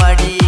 ಮಾಡಿ